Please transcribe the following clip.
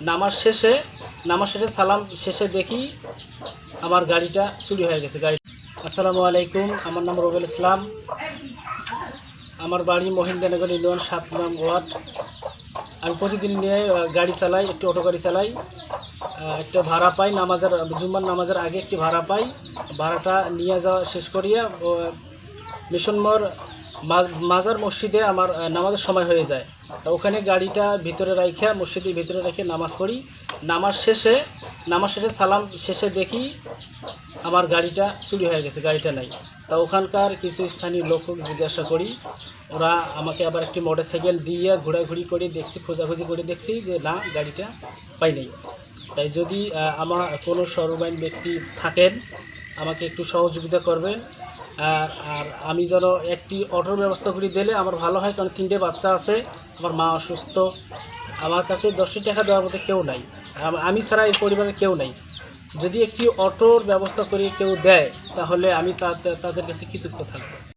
নামাজ শেষে নামাজ শেষে সালাম শেষে দেখি আমার গাড়িটা চুরি হয়ে গেছে, গাড়ি। আসসালামু আলাইকুম, আমার নাম রবিউল ইসলাম। আমার বাড়ি মহিন্দ্রনগর ইউনিয়ন সাত নাম ওয়ার্ড। আমি প্রতিদিন নিয়ে গাড়ি চালাই, একটি অটো গাড়ি চালাই। একটা ভাড়া পাই নামাজের, জুম্মার নামাজের আগে একটি ভাড়া পাই। ভাড়াটা নিয়ে যাওয়া শেষ করিয়া মিশন মোড় মাজার মসজিদে আমার নামাজের সময় হয়ে যায়। তা ওখানে গাড়িটা ভিতরে রাখা মসজিদের ভিতরে রেখে নামাজ পড়ি। নামাজ শেষে নামাজ শেষে সালাম শেষে দেখি আমার গাড়িটা চুরি হয়ে গেছে, গাড়িটা নাই। তা ওখানকার কিছু স্থানীয় লোক জিজ্ঞাসা করি। ওরা আমাকে আবার একটি মোটর সাইকেল দিয়ে ঘোরাঘুরি করে দেখছি, খোঁজাখুঁজি করে দেখছি যে না, গাড়িটা পাই নাই। তাই যদি আমার কোনো সর্ববাইন ব্যক্তি থাকেন, আমাকে একটু সহযোগিতা করবেন। আর আমি যেন একটি অটোর ব্যবস্থা করে দিলে আমার ভালো হয়, কারণ তিনটে বাচ্চা আছে, আমার মা অসুস্থ। আমার কাছে দশটি টাকা দেওয়ার মতো কেউ নাই। আম- ছাড়া এই পরিবারে কেউ নাই। যদি একটি অটোর ব্যবস্থা করে কেউ দেয়, তাহলে আমি তাদের কাছে কৃতজ্ঞ থাকব।